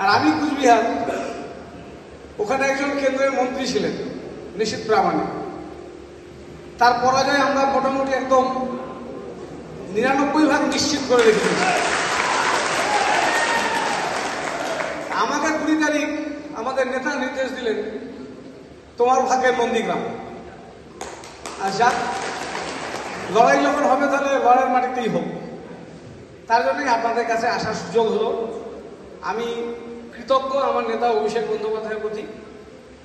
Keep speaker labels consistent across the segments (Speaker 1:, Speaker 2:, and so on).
Speaker 1: আর আমি কুচবিহার ওখানে একজন কেন্দ্রের মন্ত্রী ছিলেন নিশীত প্রামাণিক তার পরাজয় আমরা মোটামুটি একদম নিরানব্বই ভাগ নিশ্চিত করে রেখেছি আমাকে কুড়ি তারিখ আমাদের নেতা নির্দেশ দিলেন তোমার ভাগ্যের নন্দীগ্রাম আর যাক লড়াই যখন হবে তাহলে লড়াইয়ের মাটিতেই হোক তার জন্যই আপনাদের কাছে আসার সুযোগ হলো আমি কৃতজ্ঞ আমার নেতা অভিষেক বন্দ্যোপাধ্যায়ের প্রতি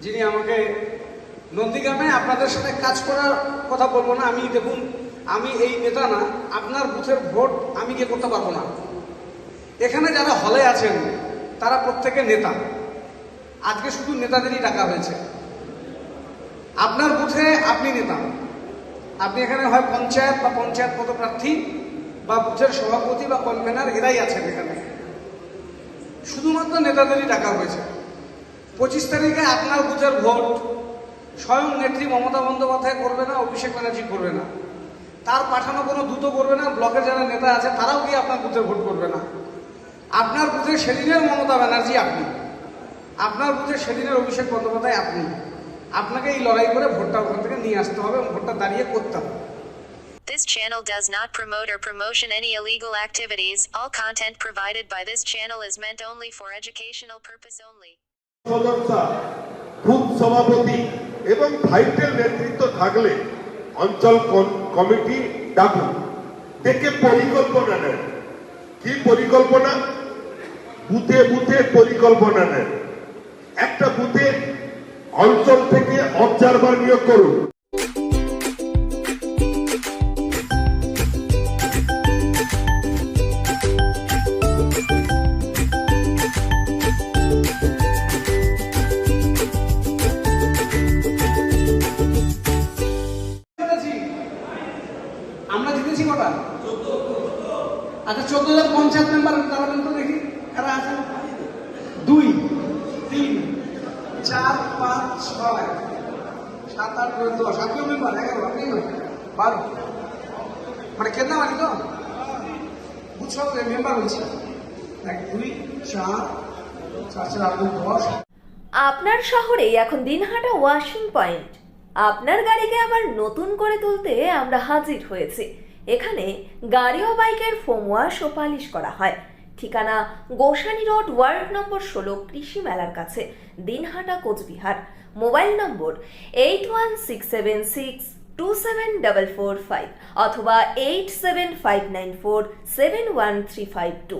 Speaker 1: যিনি আমাকে নন্দীগ্রামে আপনাদের সাথে কাজ করার কথা বলবো না আমি দেখুন আমি এই নেতা না আপনার বুথের ভোট আমি গিয়ে করতে পারবো না এখানে যারা হলে আছেন তারা প্রত্যেকে নেতা আজকে শুধু নেতাদেরই ডাকা হয়েছে আপনার বুথে আপনি নেতা আপনি এখানে হয় পঞ্চায়েত বা পঞ্চায়েত পদপ্রার্থী বা বুথের সভাপতি বা কনভেনার এরাই আছেন এখানে শুধুমাত্র নেতাদেরই ডাকা হয়েছে পঁচিশ তারিখে আপনার বুথের ভোট স্বয়ং নেত্রী মমতা বন্দ্যোপাধ্যায় করবে না অভিষেক ব্যানার্জি করবে না তার পাঠানো কোনো দ্রুত করবে না ব্লকের যারা নেতা আছে তারাও গিয়ে আপনার বুথে ভোট করবে না আপনার বুথে সেদিনের মমতা ব্যানার্জি আপনি আপনার বুথে সেদিনের অভিষেক বন্দ্যোপাধ্যায় আপনি আপনাকে এই লড়াই করে ভোটটা ওখান থেকে নিয়ে আসতে হবে এবং ভোটটা দাঁড়িয়ে করতে হবে
Speaker 2: This channel does not promote or promotion any illegal activities. All content provided by this channel is meant only for educational purpose only.
Speaker 3: অঞ্চল কমিটি ডাকুন দেখে পরিকল্পনা নেয় কি পরিকল্পনা বুথে বুথে পরিকল্পনা নেয় একটা বুথে অঞ্চল থেকে অবজারভার নিয়োগ করুন
Speaker 1: আমরা জিতেছি কটা আচ্ছা চোদ্দ হাজার পঞ্চায়েত মেম্বার তারা তো দেখি কারা আছেন দুই তিন চার পাঁচ ছয় সাত আট নয় দশ আত্মীয় মেম্বার এগারো আপনি বারো মানে কেনা মানে তো বুঝছো মেম্বার হয়েছে এক দুই চার চার চার আট দশ
Speaker 4: আপনার শহরে এখন দিনহাটা ওয়াশিং পয়েন্ট আপনার গাড়িকে আবার নতুন করে তুলতে আমরা হাজির হয়েছি এখানে গাড়ি ও বাইকের ফোমওয়াশ ও পালিশ করা হয় ঠিকানা গোসানি রোড ওয়ার্ড নম্বর ষোলো কৃষি মেলার কাছে Dinhata Cooch Behar mobile number eight one six seven six two seven double four five অথবা eight seven five nine four seven one three five two